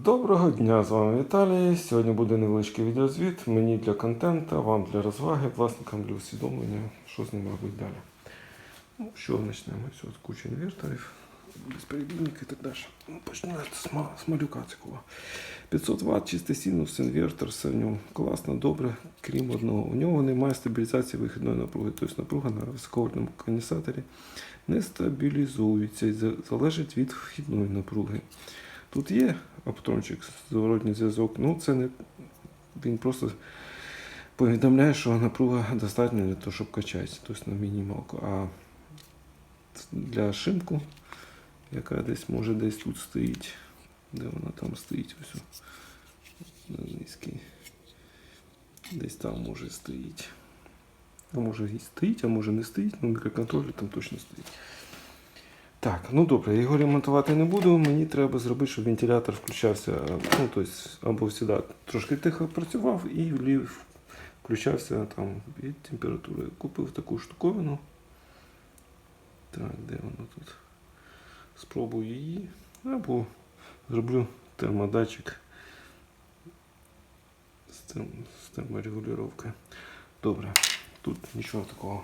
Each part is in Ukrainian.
Доброго дня, з вами Віталій. Сьогодні буде невеличкий відеозвіт. Мені для контенту, вам для розваги, власникам для усвідомлення, що з ним робити далі. Ну, що почнемо? Ось куча інверторів, безперебійники і так далі. Ну, Почнемо з ма- з малюка цього. 500 Вт, чистий синус, інвертор, все в ньому класно, добре, крім одного. У нього немає стабілізації вихідної напруги, тобто напруга на високовольтному конденсаторі не стабілізується і залежить від вхідної напруги. Тут є оптрончик, зворотній зв'язок, ну це не. Він просто повідомляє, що напруга достатньо для того, щоб качатися, тобто на мінімалку. А для шимку, яка десь може десь тут стоїть, де вона там стоїть, ось низький. Десь там може стоїть. А може і стоїть, а може не стоїть, ну мікроконтролер там точно стоїть. Так, ну добре, його ремонтувати не буду. Мені треба зробити, щоб вентилятор включався, ну, тобто, або завжди трошки тихо працював і влів, включався там від температури. Купив таку штуковину. Так, де воно тут? Спробую її. Або зроблю термодатчик з, терм, з терморегулювання. Добре, тут нічого такого.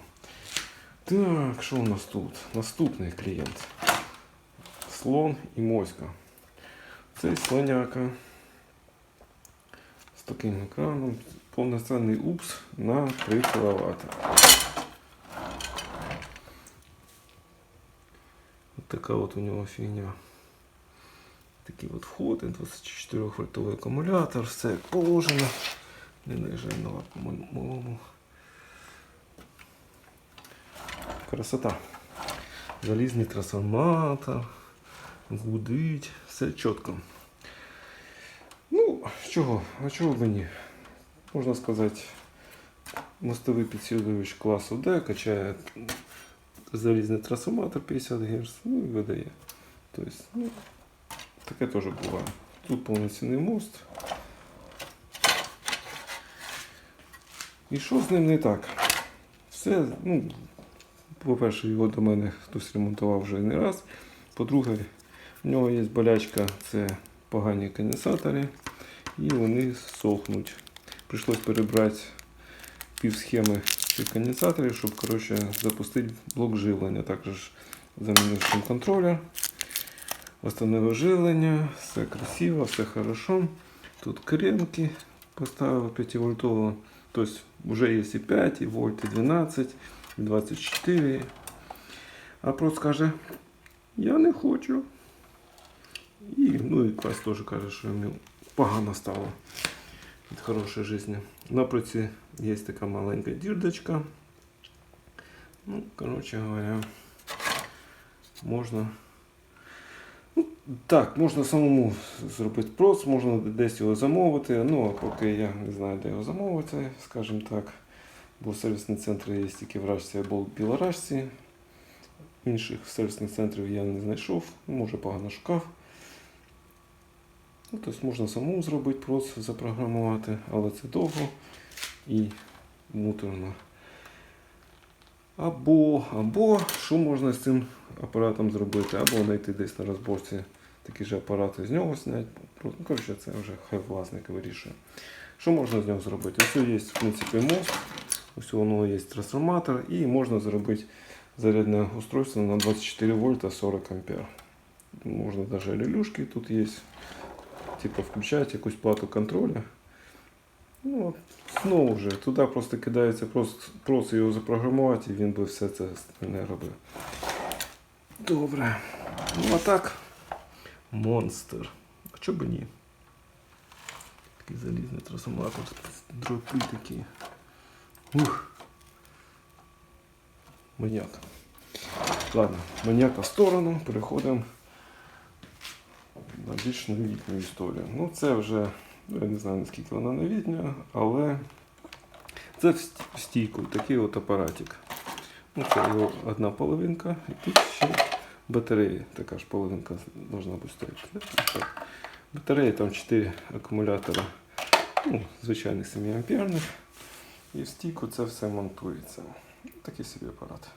Так, що у нас тут? Наступний клієнт. Слон і моська. Це слоняка з таким екраном. Повноцінний упс на 3 кВт. От така от у нього фігня. Такий от вход, 24 вольтовий акумулятор, все як положено. Не наїжджай на лапу малому. Красота. Залізний трансформатор, гудить, все чітко. Ну, чого? А чого б ні? Можна сказати, мостовий підсилювач класу D качає залізний трансформатор 50 Гц, ну і видає. Тобто, ну, таке теж буває. Тут повноцінний мост. І що з ним не так? Все, ну, по-перше, його до мене хтось ремонтував вже не раз. По-друге, в нього є болячка, це погані конденсатори, і вони сохнуть. Прийшлось перебрати пів схеми цих конденсаторів, щоб коротше, запустити блок живлення. Також замінив шум контролер, встановив живлення, все красиво, все хорошо. Тут кремки поставив 5 вольтового. Тобто вже є і 5, і вольт, і 12. 24. А прот скаже, я не хочу. І, ну і клас теж каже, що йому погано стало від хорошої житті. На проці є така маленька дірдочка. Ну, коротше говоря, можна. Ну, так, можна самому зробити проц, можна десь його замовити. Ну, а поки я не знаю, де його замовити, скажімо так. Бо сервісні центри є тільки в Рашці або в Білорашці. Інших сервісних центрів я не знайшов, може погано шукав. Ну, тобто можна самому зробити, просто запрограмувати, але це довго і муторно. Або, або що можна з цим апаратом зробити, або знайти десь на розборці такі ж апарати з нього зняти. Ну, коротше, це вже хай власник вирішує. Що можна з нього зробити? Ось є, в принципі, мост. Ось воно є трансформатор і можна зробити зарядне устройство на 24 вольта 40 ампер. Можна навіть релюшки тут є. Типу включати якусь плату контроля. Ну, знову вже, туди просто кидається просто, просто його запрограмувати і він би все це не робив. Добре. Ну а так. Монстр. А чого б ні? Такий залізний трансформатор. Дропи такі. Ух. Маньяк. Ладно, маньяка в сторону, переходимо на більш новітню історію. Ну, це вже, я не знаю наскільки вона новітня, але це в стійку, такий от апаратик. Ну, це його одна половинка, і тут ще батареї, така ж половинка должна бути стояти. Так. Батареї там 4 акумулятора, ну, звичайних 7 амперних. І в стійку це все монтується. Такий собі апарат.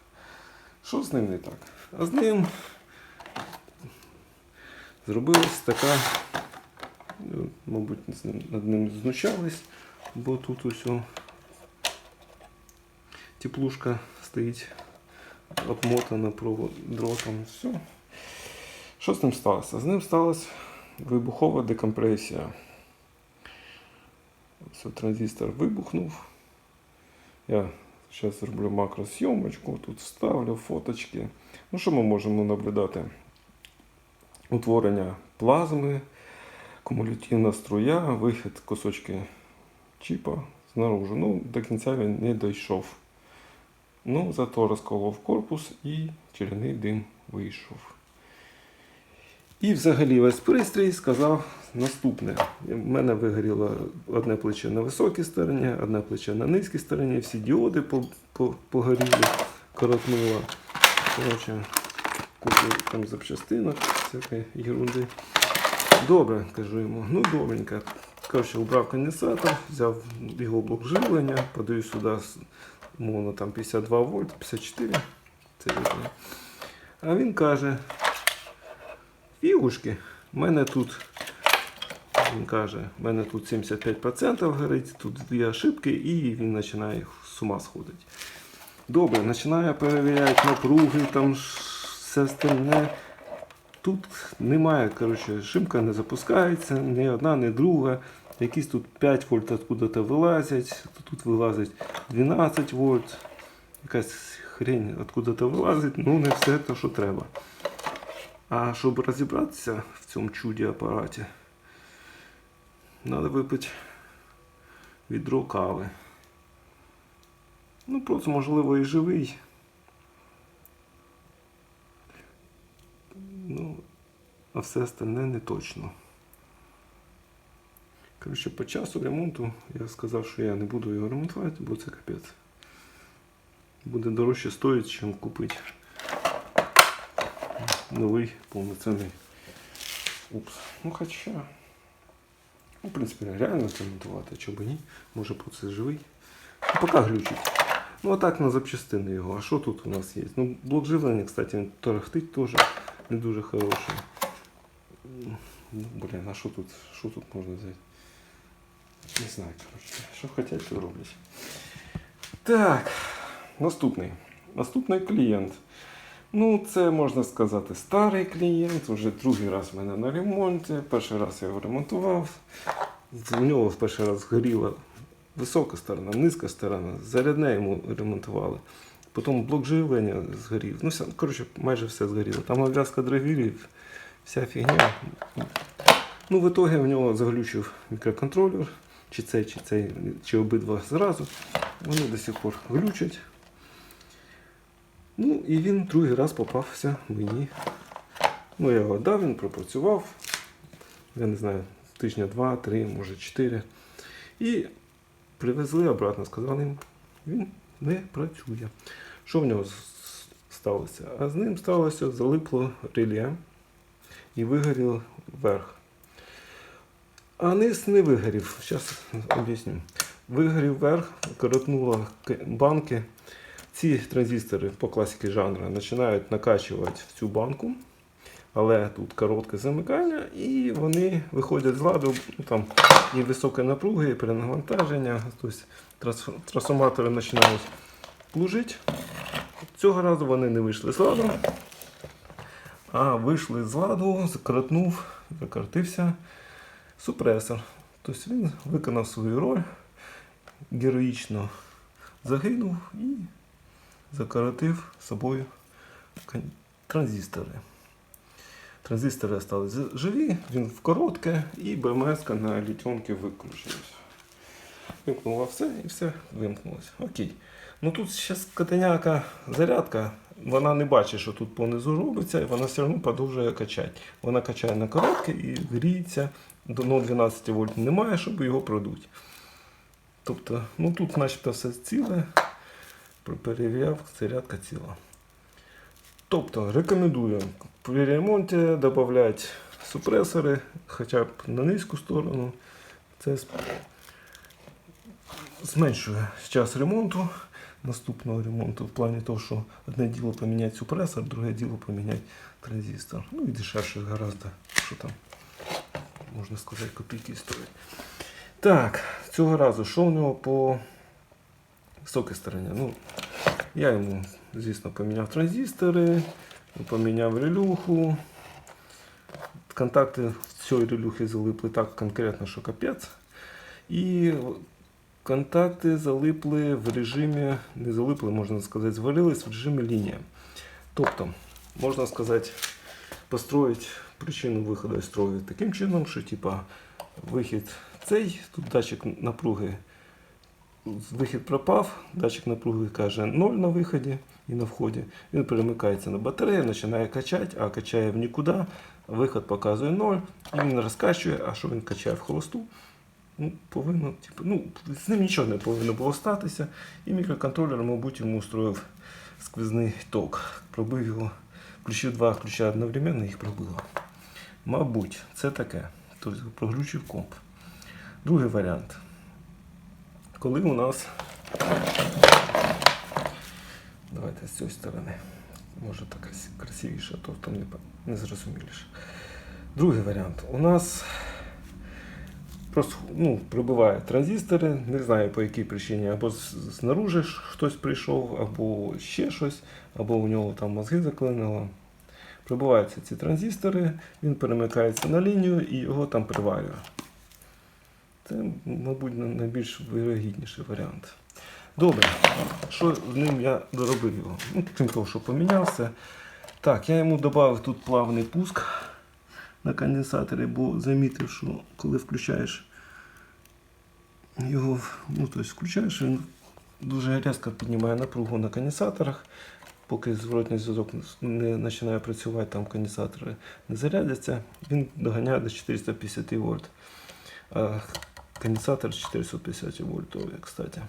Що з ним не так? А з ним зробилась така Е, Мабуть, над ним знущались, бо тут усьо теплушка стоїть обмотана дротом. Все. Що з ним сталося? З ним сталася вибухова декомпресія. Все, транзистор вибухнув. Я зараз зроблю макросйомочку, тут вставлю фоточки. Ну, що ми можемо наблюдати? Утворення плазми, кумулятивна струя, вихід кусочки чіпа знаружи. Ну, до кінця він не дійшов. Ну, зато розколов корпус і черний дим вийшов. І взагалі весь пристрій сказав наступне. У мене вигоріло одне плече на високій стороні, одне плече на низькій стороні, всі діоди по- по- погоріли, коротнуло. Коротше, купив там запчастинок, всякої ерунди. Добре, кажу йому, ну добренько. Коротше, убрав конденсатор, взяв його блок живлення, подаю сюди мовно там 52 вольт, 54. Це. А він каже, фігушки, в мене тут, він каже, в мене тут 75% горить, тут дві ошибки, і він починає з ума сходити. Добре, починає перевіряти напруги, там все остальне. Тут немає, коротше, шимка не запускається, ні одна, ні друга. Якісь тут 5 вольт откуда-то вилазять, тут вилазить 12 вольт. Якась хрень откуда-то вилазить, ну не все те, що треба. А щоб розібратися в цьому чуді апараті, треба випити відро кави. Ну, просто, можливо, і живий. Ну, а все остальне не точно. Коротше, по часу ремонту я сказав, що я не буду його ремонтувати, бо це капець. Буде дорожче стоїть, ніж купити новий повноцінний упс. Ну хоча. Ну, в принципі, реально ремонтувати, чого б ні. Може процес живий. Ну, поки глючить. Ну а так на запчастини його. А що тут у нас є? Ну, блок живлення, кстати, він торохтить теж не дуже хороший. Ну, блін, а що тут, що тут можна взяти? Не знаю, коротше. Що хочуть, то роблять. Так, наступний. Наступний клієнт. Ну, це можна сказати старий клієнт, вже другий раз в мене на ремонті. Перший раз я його ремонтував. У нього в перший раз згоріла висока сторона, низька сторона, зарядне йому ремонтували. Потім блок живлення згорів. Ну, все, коротше, майже все згоріло. Там обв'язка драгерів, вся фігня. Ну, в ітогі в нього заглючив мікроконтролер, чи цей, чи цей, чи обидва зразу. Вони до сих пор глючать. Ну, і він другий раз попався мені. Ну, я його дав, він пропрацював. Я не знаю, тижня два, три, може чотири. І привезли обратно, сказали їм, він не працює. Що в нього сталося? А з ним сталося, залипло реле і вигорів верх. А низ не вигорів. Зараз об'ясню. Вигорів верх, коротнуло банки. Ці транзистори по класіки жанру починають накачувати в цю банку, але тут коротке замикання, і вони виходять з ладу. Ну, там і висока напруга, і перенавантаження. Тобто трансформатори починають плужити. Цього разу вони не вийшли з ладу, а вийшли з ладу, закоротнув, закоротився супресор. Тобто він виконав свою роль, героїчно загинув і закоротив собою транзистори. Транзистори залишилися живі, він в коротке і БМС на літьонки викручилась. Вимкнула все і все вимкнулося. Окей. Ну тут зараз котеняка зарядка, вона не бачить, що тут понизу робиться, і вона все одно продовжує качати. Вона качає на коротке і гріється. До 0,12 вольт немає, щоб його продуть. Тобто, ну тут начебто все ціле. Перевіряв, зарядка ціла. Тобто рекомендую при ремонті додати супресори хоча б на низьку сторону. Це зменшує час ремонту, наступного ремонту в плані того, що одне діло поміняти супресор, друге діло поміняти транзистор. Ну і дешевше гораздо, що там можна сказати, копійки стоїть. Так, цього разу, що у нього по високій стороні? Ну, я йому, звісно, поміняв транзистори, поміняв релюху. Контакти в цій релюхі залипли так конкретно, що капець. І контакти залипли в режимі, не залипли, можна сказати, звалились в режимі лінія. Тобто, можна сказати, построїть причину виходу із строю таким чином, що типа вихід цей, тут датчик напруги, вихід пропав, датчик напруги каже 0 на виході і на вході. Він перемикається на батарею, починає качати, а качає в нікуди, виход показує 0, і він розкачує, а що він качає в холосту? Ну, повинно, типу, ну, з ним нічого не повинно було статися. І мікроконтролер, мабуть, йому устроїв сквозний ток. Пробив його, включив два ключа одновременно, їх пробило. Мабуть, це таке. Тобто проглючив комп. Другий варіант. Коли у нас. Давайте з цієї сторони. Може так красивіше, то там не, зрозуміліше. Другий варіант. У нас просто ну, прибуває транзистори, не знаю по якій причині, або знаружи хтось прийшов, або ще щось, або у нього там мозги заклинило. Прибуваються ці транзистори, він перемикається на лінію і його там приварює. Це, мабуть, найбільш вирогідніший варіант. Добре, що з ним я доробив його? Ну, крім того, що помінявся. Так, я йому додав тут плавний пуск на конденсаторі, бо замітив, що коли включаєш його, ну, тобто включаєш, він дуже різко піднімає напругу на конденсаторах. Поки зворотний зв'язок не починає працювати, там конденсатори не зарядяться, він доганяє до 450 вольт. Конденсатор 450 вольт, кстати.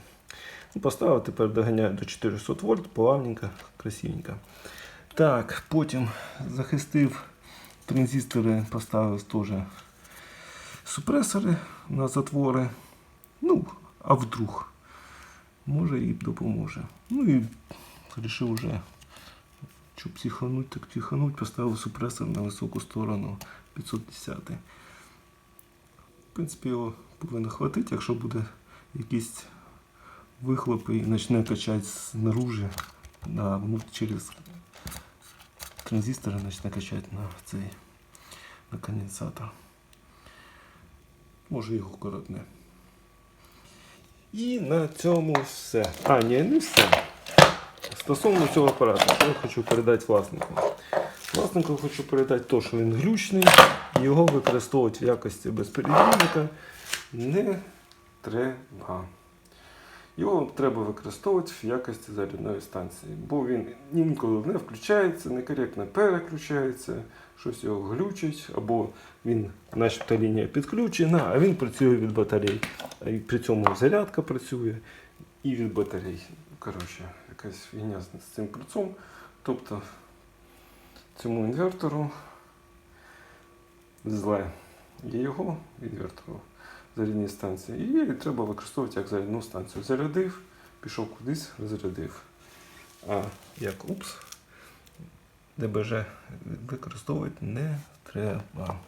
Ну, Поставив, тепер доганяє до 400 вольт, плавненько, красивенько. Так, потім захистив транзистори, поставив теж супресори на затвори. Ну, а вдруг. Може і допоможе. Ну і вирішив вже, що психануть, так психануть, поставив супресор на високу сторону 510. В принципі, його повинно хватити, якщо буде якісь вихлопи і почне качати знаружи на, ну, через транзистори почне качати на цей на конденсатор. Може його коротне. І на цьому все. А, ні, не все. Стосовно цього апарату, що я хочу передати власнику. Власнику хочу передати те, що він глючний, його використовувати в якості безперебійника не треба. Його треба використовувати в якості зарядної станції, бо він інколи не включається, некоректно переключається, щось його глючить, або він, начебто лінія підключена, а він працює від батарей. І при цьому зарядка працює і від батарей. Коротше, якась фігня з цим прицом. Тобто цьому інвертору зле є його інвертору зарядній станції. І її треба використовувати як зарядну станцію. Зарядив, пішов кудись, розрядив. А як упс, ДБЖ використовувати не треба.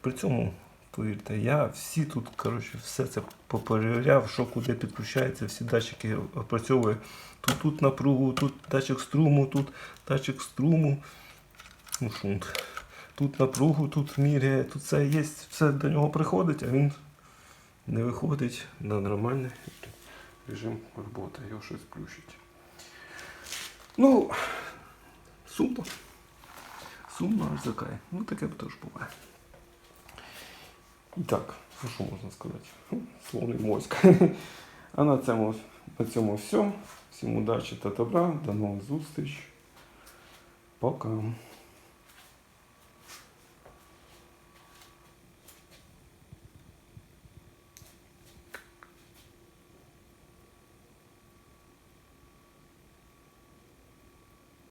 При цьому, повірте, я всі тут, коротше, все це поперевіряв, що куди підключається, всі датчики опрацьовую. Тут, тут напругу, тут датчик струму, тут датчик струму. Ну, шунт. Тут напругу, тут міряє, тут все є, все до нього приходить, а він не виходить на нормальний режим роботи, його щось включить. Ну, сумно. Сумно аж закай. Ну таке теж буває. І так, ну що можна сказати? Хм, Словний мозк. А на цьому, на цьому все. Всім удачі та добра. До нових зустріч. Пока.